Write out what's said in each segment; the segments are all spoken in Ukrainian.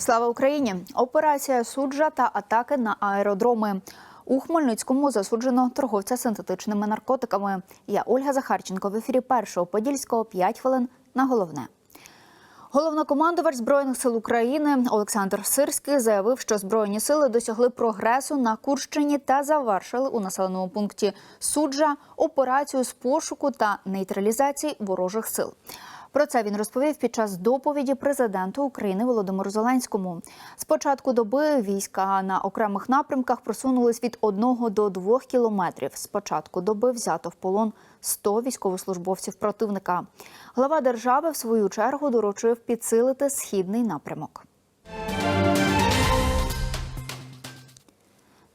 Слава Україні! Операція суджа та атаки на аеродроми. У Хмельницькому засуджено торговця синтетичними наркотиками. Я Ольга Захарченко в ефірі першого подільського 5 хвилин на головне. Головнокомандувач збройних сил України Олександр Сирський заявив, що збройні сили досягли прогресу на Курщині та завершили у населеному пункті суджа операцію з пошуку та нейтралізації ворожих сил. Про це він розповів під час доповіді президенту України Володимиру Зеленському. З початку доби війська на окремих напрямках просунулись від 1 до 2 кілометрів. З початку доби взято в полон 100 військовослужбовців противника. Глава держави в свою чергу доручив підсилити східний напрямок.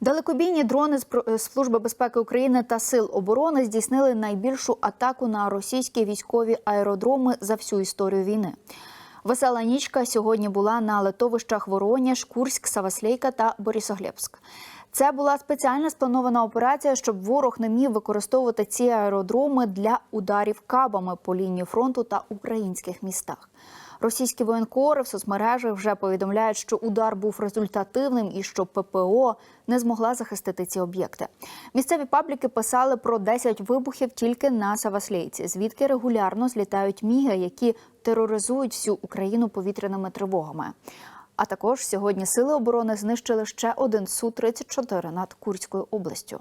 Далекобійні дрони з Про- Служби безпеки України та Сил оборони здійснили найбільшу атаку на російські військові аеродроми за всю історію війни. Весела нічка сьогодні була на летовищах Вороніж, Курськ, Саваслейка та Борисоглебськ. Це була спеціально спланована операція, щоб ворог не міг використовувати ці аеродроми для ударів кабами по лінії фронту та українських містах. Російські воєнкори в соцмережах вже повідомляють, що удар був результативним і що ППО не змогла захистити ці об'єкти. Місцеві пабліки писали про 10 вибухів тільки на Саваслейці, звідки регулярно злітають міги, які тероризують всю Україну повітряними тривогами. А також сьогодні сили оборони знищили ще один су 34 над Курською областю.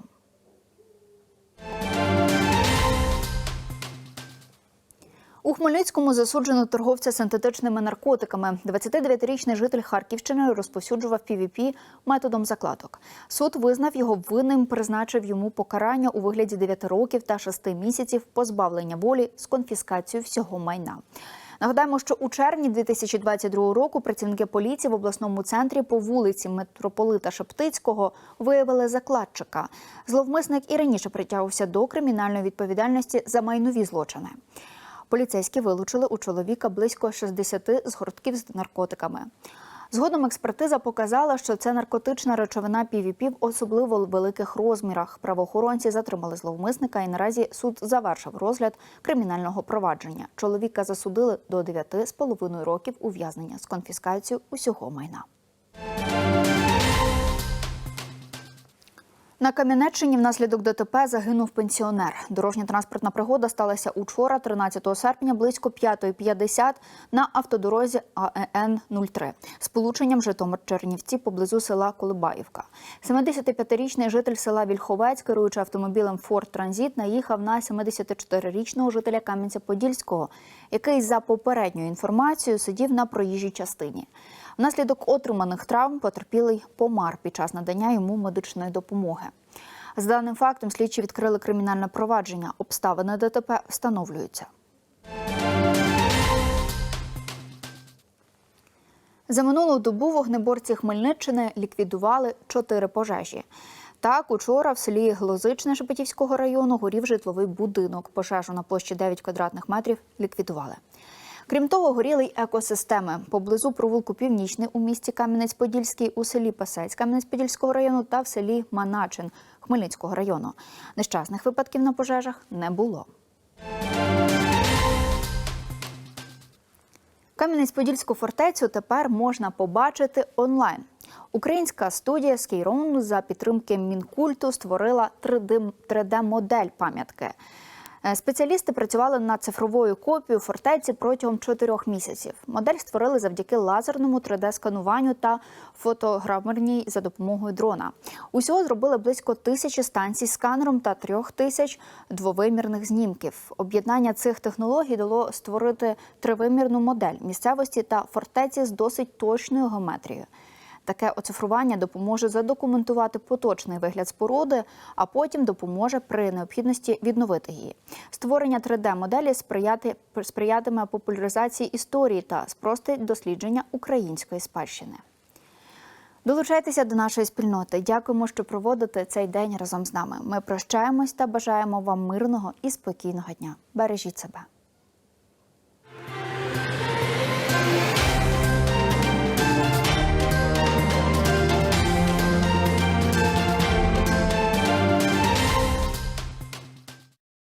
У Хмельницькому засуджено торговця синтетичними наркотиками. 29-річний житель Харківщини розповсюджував PVP методом закладок. Суд визнав його винним, призначив йому покарання у вигляді 9 років та 6 місяців позбавлення волі з конфіскацією всього майна. Нагадаємо, що у червні 2022 року працівники поліції в обласному центрі по вулиці митрополита Шептицького виявили закладчика. Зловмисник і раніше притягувався до кримінальної відповідальності за майнові злочини. Поліцейські вилучили у чоловіка близько 60 згортків з наркотиками. Згодом експертиза показала, що це наркотична речовина PVP в особливо великих розмірах. Правоохоронці затримали зловмисника і наразі суд завершив розгляд кримінального провадження. Чоловіка засудили до 9,5 років ув'язнення з конфіскацією усього майна. На Кам'янеччині внаслідок ДТП загинув пенсіонер. Дорожньо-транспортна пригода сталася учора, 13 серпня, близько 5.50 на автодорозі АЕН 03 з полученням Житомир-Чернівці поблизу села Колибаївка. 75-річний житель села Вільховець, керуючи автомобілем Форд Транзит, наїхав на 74-річного жителя Кам'янця-Подільського, який за попередньою інформацією сидів на проїжджій частині. Внаслідок отриманих травм потерпілий помар під час надання йому медичної допомоги. З даним фактом слідчі відкрили кримінальне провадження. Обставини ДТП встановлюються. За минулу добу вогнеборці Хмельниччини ліквідували чотири пожежі. Так, учора в селі Глозичне Шепетівського району горів житловий будинок. Пожежу на площі 9 квадратних метрів ліквідували. Крім того, горіли й екосистеми поблизу провулку Північний у місті Кам'янець-Подільський, у селі Пасець Кам'янець-Подільського району та в селі Маначин Хмельницького району. Нещасних випадків на пожежах не було. Кам'янець-Подільську фортецю тепер можна побачити онлайн. Українська студія Скейрон за підтримки Мінкульту створила 3D-модель пам'ятки. Е, Спеціалісти працювали над цифровою копією фортеці протягом чотирьох місяців. Модель створили завдяки лазерному 3D-скануванню та фотограмерній за допомогою дрона. Усього зробили близько тисячі станцій сканером та трьох тисяч двовимірних знімків. Об'єднання цих технологій дало створити тривимірну модель місцевості та фортеці з досить точною геометрією. Таке оцифрування допоможе задокументувати поточний вигляд споруди, а потім допоможе при необхідності відновити її. Створення 3D-моделі сприяти, сприятиме популяризації історії та спростить дослідження української спадщини. Долучайтеся до нашої спільноти. Дякуємо, що проводите цей день разом з нами. Ми прощаємось та бажаємо вам мирного і спокійного дня. Бережіть себе.